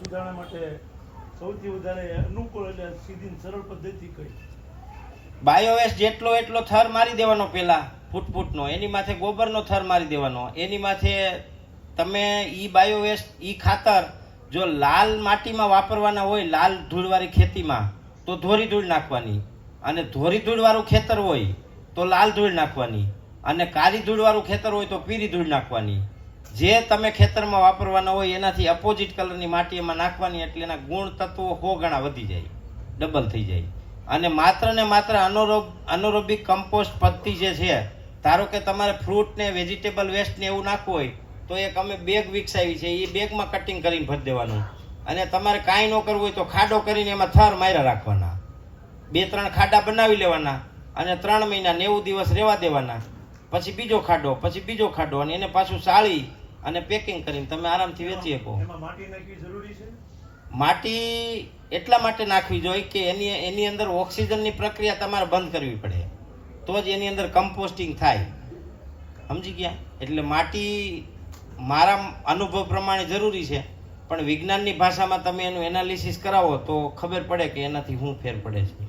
સુધારણા માટે સૌથી વધારે અનુકૂળ એટલે સીધી સરળ પદ્ધતિ કઈ? બાયોગેસ જેટલો એટલો થર મારી દેવાનો પહેલા ફૂટ ફૂટનો એની માથે ગોબરનો થર મારી દેવાનો. એની માથે તમે ઈ બાયોવેસ્ટ ઈ ખાતર જો લાલ માટીમાં વાપરવાના હોય, લાલ ધૂળવાળી ખેતીમાં, તો ધોરી ધૂળ નાખવાની. અને ધોરી ધૂળવાળું ખેતર હોય, તો લાલ ધૂળ નાખવાની. અને કાળી ધૂળવાળું ખેતર હોય, તો પીળી ધૂળ નાખવાની. જે તમે ખેતરમાં વાપરવાના હોય એનાથી અપોઝિટ કલરની માટી એમાં નાખવાની એટલે એના ગુણ તત્વો હો ગણા વધી જાય ડબલ થઈ જાય. અને માત્ર ને માત્ર અનોરોબ અનોરોબિક કમ્પોસ્ટ પદ્ધતિ જે છે, ધારો કે તમારે ફ્રૂટ ને વેજીટેબલ વેસ્ટ ને એવું નાખવું હોય, તો એક અમે બેગ વિકસાવી છે એ બેગમાં કટિંગ કરીને ભરી દેવાનું. અને તમારે કાંઈ ન કરવું હોય તો ખાડો કરીને એમાં થર માર્યા રાખવાના. બે, ત્રણ ખાડા બનાવી લેવાના અને ત્રણ મહિના નેવું દિવસ રહેવા દેવાના. પછી બીજો ખાડો પછી બીજો ખાડો અને એને પાછું સાળી અને પેકિંગ કરીને તમે આરામથી વેચી શકો. માટી એટલા માટે નાખવી જોઈએ કે એની એની અંદર ઓક્સિજનની પ્રક્રિયા તમારે બંધ કરવી પડે. તો જ એની અંદર કમ્પોસ્ટિંગ થાય. સમજી ગયા? એટલે માટી મારા અનુભવ પ્રમાણે જરૂરી છે. પણ વિજ્ઞાનની ભાષામાં તમે એનું એનાલિસિસ કરાવો તો ખબર પડે કે એનાથી શું ફેર પડે છે.